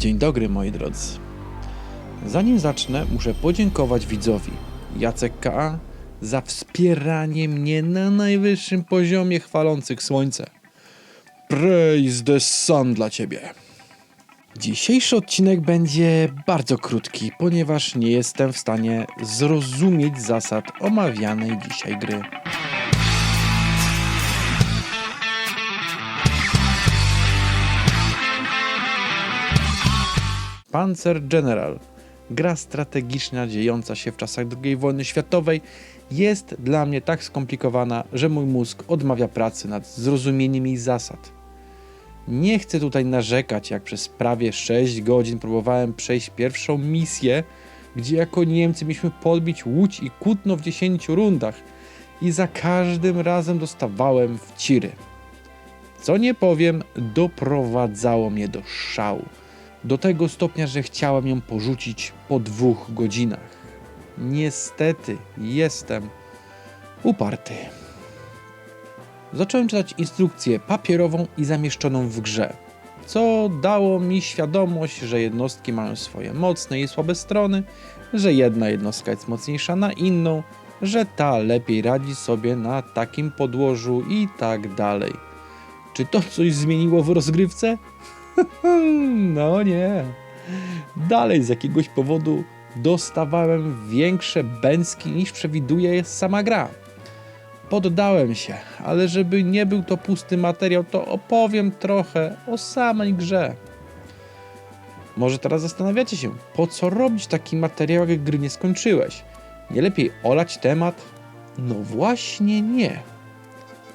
Dzień dobry moi drodzy. Zanim zacznę, muszę podziękować widzowi Jacek K. za wspieranie mnie na najwyższym poziomie chwalących słońce. Praise the sun dla ciebie. Dzisiejszy odcinek będzie bardzo krótki, ponieważ nie jestem w stanie zrozumieć zasad omawianej dzisiaj gry. Panzer General, gra strategiczna dziejąca się w czasach II wojny światowej, jest dla mnie tak skomplikowana, że mój mózg odmawia pracy nad zrozumieniem jej zasad. Nie chcę tutaj narzekać, jak przez prawie 6 godzin próbowałem przejść pierwszą misję, gdzie jako Niemcy mieliśmy podbić Łódź i Kutno w 10 rundach i za każdym razem dostawałem w ciry. Co nie powiem, doprowadzało mnie do szału. Do tego stopnia, że chciałem ją porzucić po dwóch godzinach. Niestety jestem uparty. Zacząłem czytać instrukcję papierową i zamieszczoną w grze, co dało mi świadomość, że jednostki mają swoje mocne i słabe strony, że jedna jednostka jest mocniejsza na inną, że ta lepiej radzi sobie na takim podłożu i tak dalej. Czy to coś zmieniło w rozgrywce? no nie. Dalej z jakiegoś powodu dostawałem większe bęcki niż przewiduje sama gra. Poddałem się, ale żeby nie był to pusty materiał, to opowiem trochę o samej grze. Może teraz zastanawiacie się, po co robić taki materiał, jak gry nie skończyłeś? Nie lepiej olać temat? No właśnie nie.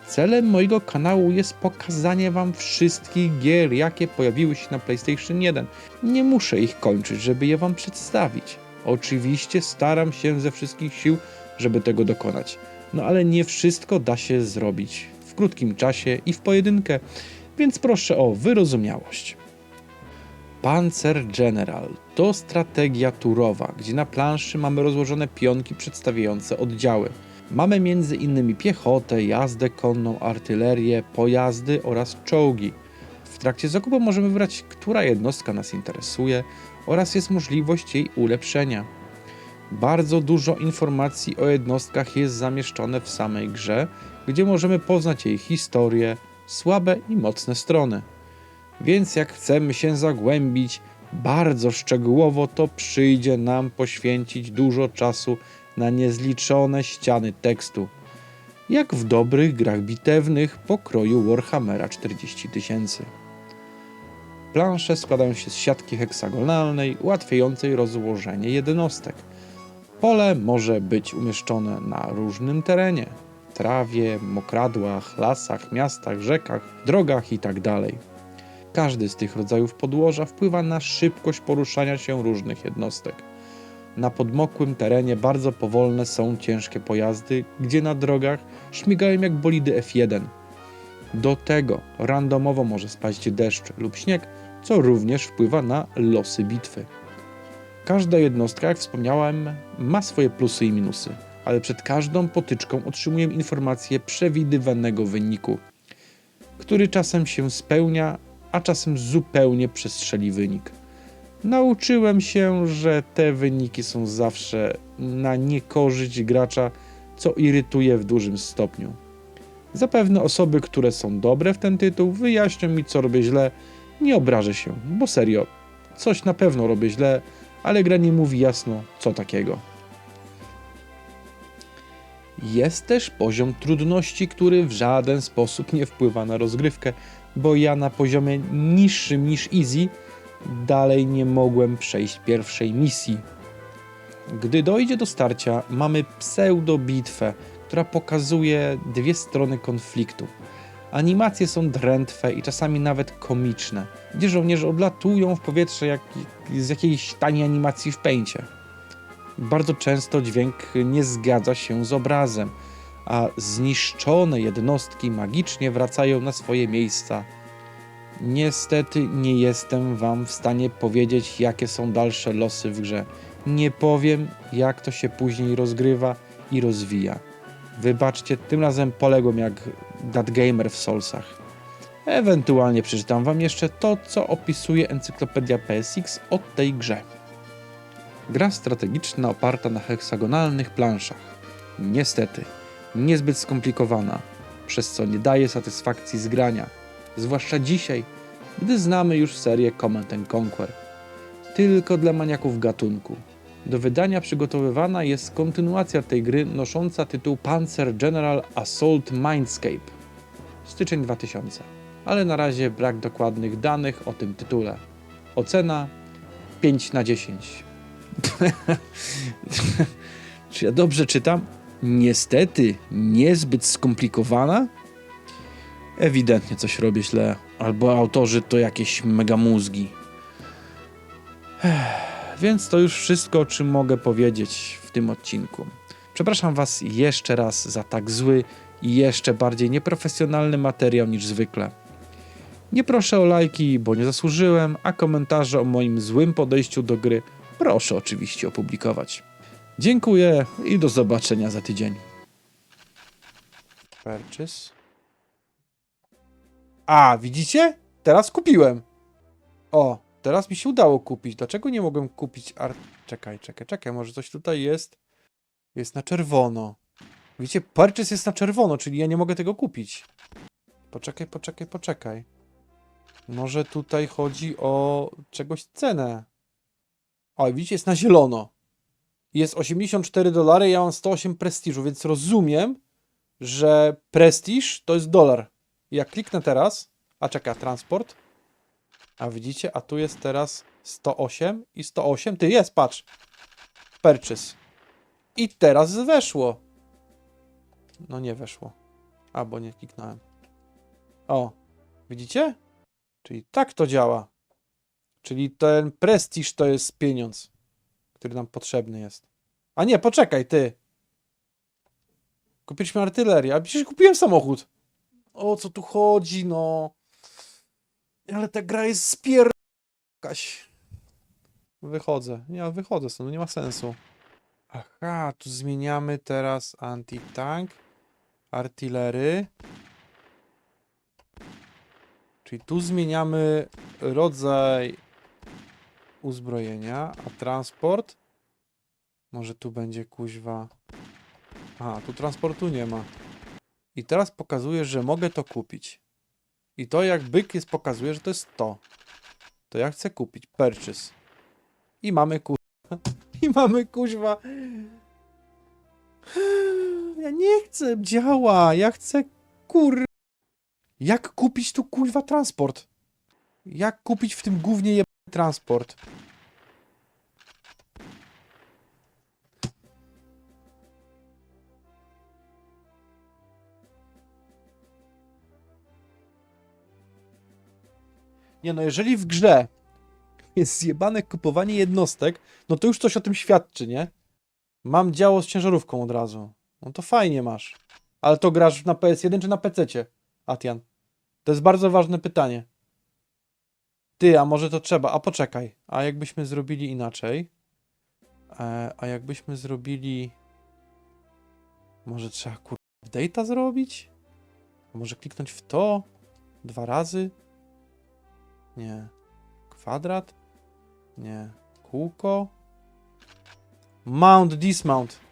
Celem mojego kanału jest pokazanie wam wszystkich gier, jakie pojawiły się na PlayStation 1. Nie muszę ich kończyć, żeby je wam przedstawić. Oczywiście staram się ze wszystkich sił, żeby tego dokonać. No ale nie wszystko da się zrobić w krótkim czasie i w pojedynkę, więc proszę o wyrozumiałość. Panzer General to strategia turowa, gdzie na planszy mamy rozłożone pionki przedstawiające oddziały. Mamy między innymi piechotę, jazdę konną, artylerię, pojazdy oraz czołgi. W trakcie zakupu możemy wybrać, która jednostka nas interesuje oraz jest możliwość jej ulepszenia. Bardzo dużo informacji o jednostkach jest zamieszczone w samej grze, gdzie możemy poznać jej historię, słabe i mocne strony. Więc jak chcemy się zagłębić bardzo szczegółowo, to przyjdzie nam poświęcić dużo czasu na niezliczone ściany tekstu, jak w dobrych grach bitewnych pokroju Warhammera 40 tysięcy. Plansze składają się z siatki heksagonalnej, ułatwiającej rozłożenie jednostek. Pole może być umieszczone na różnym terenie trawie, mokradłach, lasach, miastach, rzekach, drogach itd. Każdy z tych rodzajów podłoża wpływa na szybkość poruszania się różnych jednostek. Na podmokłym terenie bardzo powolne są ciężkie pojazdy, gdzie na drogach śmigają jak bolidy F1. Do tego randomowo może spaść deszcz lub śnieg, co również wpływa na losy bitwy. Każda jednostka, jak wspomniałem, ma swoje plusy i minusy, ale przed każdą potyczką otrzymuję informację przewidywanego wyniku, który czasem się spełnia, a czasem zupełnie przestrzeli wynik. Nauczyłem się, że te wyniki są zawsze na niekorzyść gracza, co irytuje w dużym stopniu. Zapewne osoby, które są dobre w ten tytuł, wyjaśnią mi, co robię źle. Nie obrażę się, bo serio, coś na pewno robię źle, ale gra nie mówi jasno, co takiego. Jest też poziom trudności, który w żaden sposób nie wpływa na rozgrywkę, bo ja na poziomie niższym niż easy dalej nie mogłem przejść pierwszej misji. Gdy dojdzie do starcia, mamy pseudo-bitwę, która pokazuje dwie strony konfliktu. Animacje są drętwe i czasami nawet komiczne, gdzie żołnierze odlatują w powietrze jak z jakiejś taniej animacji w pęcie. Bardzo często dźwięk nie zgadza się z obrazem, a zniszczone jednostki magicznie wracają na swoje miejsca. Niestety nie jestem Wam w stanie powiedzieć, jakie są dalsze losy w grze. Nie powiem, jak to się później rozgrywa i rozwija. Wybaczcie, tym razem poległem jak Dat Gamer w Soulsach. Ewentualnie przeczytam wam jeszcze to, co opisuje encyklopedia PSX o tej grze. Gra strategiczna oparta na heksagonalnych planszach. Niestety, niezbyt skomplikowana, przez co nie daje satysfakcji z grania, zwłaszcza dzisiaj, gdy znamy już serię Command and Conquer. Tylko dla maniaków gatunku. Do wydania przygotowywana jest kontynuacja tej gry nosząca tytuł Panzer General Assault Mindscape. Styczeń 2000. Ale na razie brak dokładnych danych o tym tytule. Ocena 5 na 10. Czy ja dobrze czytam? Niestety, niezbyt skomplikowana? Ewidentnie coś robię źle, albo autorzy to jakieś mega mózgi. Więc to już wszystko, o czym mogę powiedzieć w tym odcinku. Przepraszam Was jeszcze raz za tak zły i jeszcze bardziej nieprofesjonalny materiał niż zwykle. Nie proszę o lajki, bo nie zasłużyłem, a komentarze o moim złym podejściu do gry proszę oczywiście opublikować. Dziękuję i do zobaczenia za tydzień. Purchase. A, widzicie? Teraz kupiłem. O, teraz mi się udało kupić. Dlaczego nie mogłem kupić. Czekaj, czekaj, czekaj, może coś tutaj jest? Jest na czerwono. Widzicie, purchase jest na czerwono, czyli ja nie mogę tego kupić. Poczekaj, poczekaj, poczekaj. Może tutaj chodzi o czegoś cenę. O, widzicie, jest na zielono. Jest 84 dolary, ja mam 108 prestiżu, więc rozumiem, że prestiż to jest dolar. Jak kliknę teraz, a czeka transport, a widzicie, a tu jest teraz 108 i 108. Ty jest, patrz. Purchase. I teraz weszło. No nie weszło. A, bo nie kliknąłem. O, widzicie? Czyli tak to działa. Czyli ten prestiż to jest pieniądz, który nam potrzebny jest. A nie, poczekaj, ty. Kupiliśmy artylerię, a przecież kupiłem samochód. O co tu chodzi, no? Ale ta gra jest spier... jakaś. Wychodzę. Nie, wychodzę stąd, nie ma sensu. Aha, tu zmieniamy teraz anti-tank, artylery. Czyli tu zmieniamy rodzaj uzbrojenia, a transport? Może tu będzie kuźwa... A, tu transportu nie ma. I teraz pokazuje, że mogę to kupić. I to jak byk jest pokazuje, że to jest to. To ja chcę kupić. Purchase. I mamy kuźwa. I mamy kuźwa. Ja nie chcę. Działa. Ja chcę kur... Jak kupić tu kuźwa transport? Jak kupić w tym głównie je transport? Nie no, jeżeli w grze jest zjebane kupowanie jednostek, no to już coś o tym świadczy, nie? Mam działo z ciężarówką od razu. No to fajnie masz. Ale to grasz na PS1 czy na PC, Atian? To jest bardzo ważne pytanie. Ty, a może to trzeba? A poczekaj. A jakbyśmy zrobili inaczej? E, a jakbyśmy zrobili... Może trzeba kur... update'a zrobić? A może kliknąć w to? Dwa razy? Nie. Kwadrat? Nie. Kółko? Mount, dismount.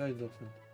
那你怎么？